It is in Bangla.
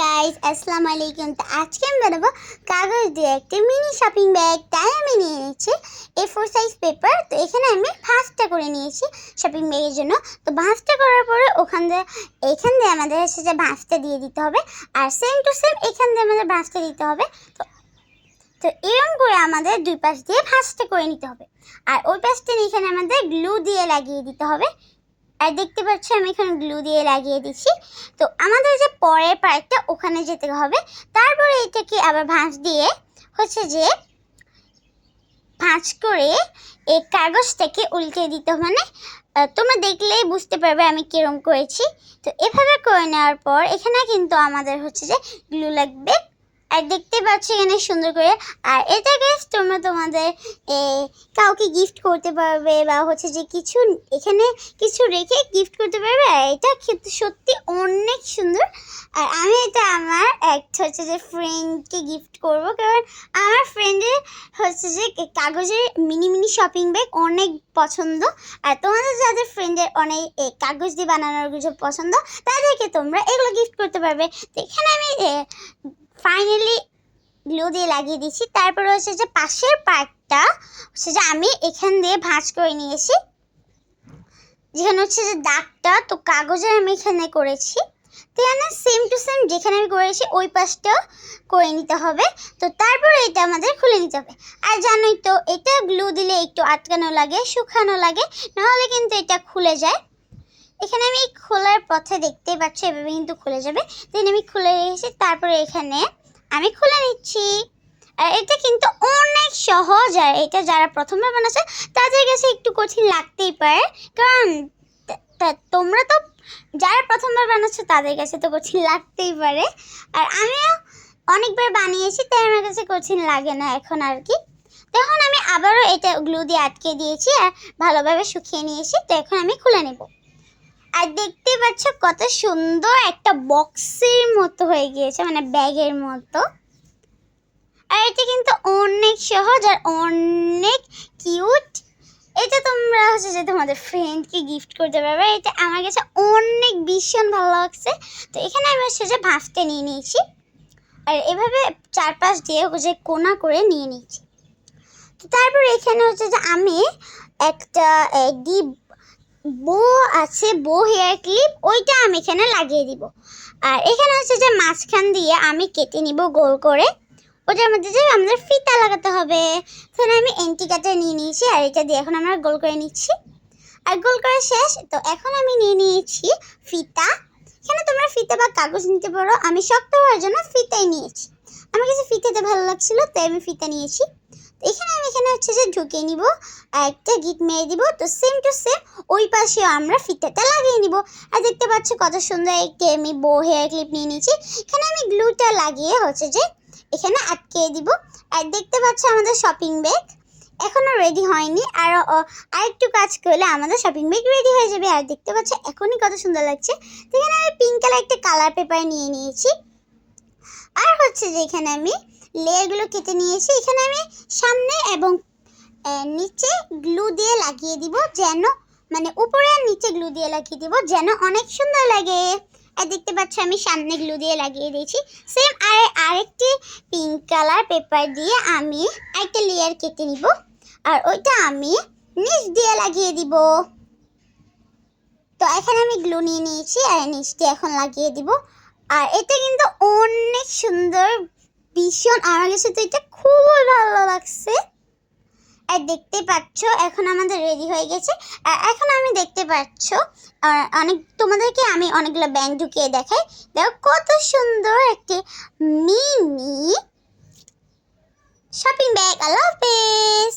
গাইস আসসালামু আলাইকুম তো আজকে আমি বানাবো কাগজ দিয়ে একটা মিনি শপিং ব্যাগ তাই আমি নিয়ে নিয়েছি এ ফোর সাইজ পেপার তো এখানে আমি ভাঁজটা করে নিয়েছি শপিং ব্যাগের জন্য। তো ভাঁজটা করার পরে ওখান দিয়ে, এখান দিয়ে আমাদের যে ভাঁজটা দিয়ে দিতে হবে। আর সেম টু সেম এখান দিয়ে আমাদের ভাঁজটা দিতে হবে। তো তো এরকম করে আমাদের দুই পাশ দিয়ে ভাঁজটা করে নিতে হবে। আর ওই পাশটা এখানে আমাদের গ্লু দিয়ে লাগিয়ে দিতে হবে। দেখতে পাচ্ছ আমি এখানে গ্লু দিয়ে লাগিয়ে দিচ্ছি। তো আমাদের যে পরের পার্টটা ওখানে যেতে হবে। তারপরে এটাকে আবার ভাঁজ দিয়ে হচ্ছে যে ভাঁজ করে এই কাগজটাকে উল্টে দিতে মানে তোমরা দেখলেই বুঝতে পারবে আমি কিরম করেছি। তো এভাবে করে নেওয়ার পর এখানে কিন্তু আমাদের হচ্ছে যে গ্লু লাগবে। আর দেখতে পাচ্ছ এখানে সুন্দর করে। আর এটা গেস তোমরা তোমাদের কাউকে গিফট করতে পারবে বা হচ্ছে যে কিছু এখানে কিছু রেখে গিফট করতে পারবে। আর এটা খেতে সত্যি অনেক সুন্দর। আর আমি এটা আমার একটা হচ্ছে যে ফ্রেন্ডকে গিফট করব। কারণ আমার ফ্রেন্ডের হচ্ছে যে কাগজের মিনি মিনি শপিং ব্যাগ অনেক পছন্দ। আর তোমাদের যাদের ফ্রেন্ডের অনেক কাগজ দিয়ে বানানোর কিছু পছন্দ, তাদেরকে তোমরা এগুলো গিফট করতে পারবে। তো এখানে আমি ফাইনালি গ্লু দিয়ে লাগিয়ে দিচ্ছি তারপরে হচ্ছে যে পাশের পার্টটা হচ্ছে যে আমি এখান দিয়ে ভাঁজ করে নিয়েছি। যেখানে হচ্ছে যে দাগটা, তো কাগজের আমি এখানে করেছি। তো এখানে সেম টু সেম যেখানে আমি করেছি, ওই পাশটাও করে নিতে হবে। তো তারপরে এটা আমাদের খুলে নিতে হবে। আর জানোই তো, এটা গ্লু দিলে একটু আটকানো লাগে, শুকানো লাগে, নাহলে কিন্তু এটা খুলে যায়। এখানে আমি খোলার পথে দেখতেই পাচ্ছি, এভাবে কিন্তু খুলে যাবে। দেন আমি খুলে রেখেছি তারপরে এখানে আমি খুলে নিচ্ছি। আর এটা কিন্তু অনেক সহজ, আর এটা যারা প্রথমবার বানাচ্ছে, তাদের কাছে একটু কঠিন লাগতেই পারে। কারণ তোমরা তো যারা প্রথমবার বানাচ্ছ, তাদের কাছে তো কঠিন লাগতেই পারে। আর আমিও অনেকবার বানিয়েছি, তাই আমার কাছে কঠিন লাগে না এখন আর কি। তো এখন আমি আবারও এটা গ্লু দিয়ে আটকে দিয়েছি, আর ভালোভাবে শুকিয়ে নিয়েছি, তো এখন আমি খুলে নেব। আর দেখতে পাচ্ছ কত সুন্দর একটা বক্সের মতো হয়ে গিয়েছে মানে ব্যাগের মতো। আর এটা কিন্তু অনেক সহজ আর অনেক কিউট। এটা তোমরা হচ্ছে যে তোমাদের ফ্রেন্ডকে গিফট করতে পারবে। এটা আমার কাছে অনেক ভীষণ ভালো লাগছে। তো এখানে আমি হচ্ছে যে ভাঁজতে নিয়ে নিয়েছি। আর এভাবে চারপাশ দিয়ে হচ্ছে কোনা করে নিয়ে নিয়েছি। তো তারপর এখানে হচ্ছে যে আমি একটা ডিপ বো আছে, বো হেয়ার ক্লিপ, ওইটা আমি এখানে লাগিয়ে দিব। আর এখানে হচ্ছে যে মাঝখান দিয়ে আমি কেটে নিব গোল করে। ওটার মধ্যে যে আমাদের ফিতা লাগাতে হবে। তাহলে আমি এন্টি নিয়ে নিয়েছি, আর এটা দিয়ে এখন আমরা গোল করে নিচ্ছি। আর গোল করা শেষ, তো এখন আমি নিয়ে নিয়েছি ফিতা। এখানে তোমরা ফিতা বা কাগজ নিতে পারো। আমি শক্ত হওয়ার জন্য ফিতাই নিয়েছি। আমার কাছে ফিতাতে ভালো লাগছিল, তাই আমি ফিতা নিয়েছি। এখানে আমি এখানে হচ্ছে যে ঢুকিয়ে নিব আর একটা গিট মেরে দিব, তো সেম টু সেম ওই পাশেও আমরা ফিতাটা লাগিয়ে নিব। আর দেখতে পাচ্ছ কত সুন্দর একটি আমি বো হেয়ার ক্লিপ নিয়ে নিয়েছি। এখানে আমি গ্লুটা লাগিয়ে হচ্ছে যে এখানে আটকে দিব। আর দেখতে পাচ্ছ আমাদের শপিং ব্যাগ এখনও রেডি হয়নি। আর আরেকটু কাজ করলে আমাদের শপিং ব্যাগ রেডি হয়ে যাবে। আর দেখতে পাচ্ছ এখনই কত সুন্দর লাগছে। তো এখানে আমি পিঙ্ক কালার একটা কালার পেপার নিয়ে নিয়েছি। আর হচ্ছে যে এখানে আমি লেয়ারগুলো কেটে নিয়েছি। এখানে আমি সামনে এবং নিচে গ্লু দিয়ে লাগিয়ে দিব যেন মানে উপরে আর নিচে গ্লু দিয়ে লাগিয়ে দিব যেন অনেক সুন্দর লাগে। আর দেখতে পাচ্ছ আমি সামনে গ্লু দিয়ে লাগিয়ে দিয়েছি। সেম আর, আরেকটি পিঙ্ক কালার পেপার দিয়ে আমি একটা লেয়ার কেটে নিব। আর ওইটা আমি নিচ দিয়ে লাগিয়ে দিব। তো এখানে আমি গ্লু নিয়ে নিয়েছি আর নিচ দিয়ে এখন লাগিয়ে দিব। আর এটা কিন্তু অনেক সুন্দর ভীষণ আমার কাছে তো এটা খুবই ভালো লাগছে। আর দেখতে পাচ্ছ, এখন আমাদের রেডি হয়ে গেছে। আর এখন আমি দেখতে পাচ্ছ অনেক, তোমাদেরকে আমি অনেকগুলো ব্যাং ঢুকিয়ে দেখাই। দেখো কত সুন্দর একটি মিনি শপিং ব্যাগ আল্লাহ হাফেজ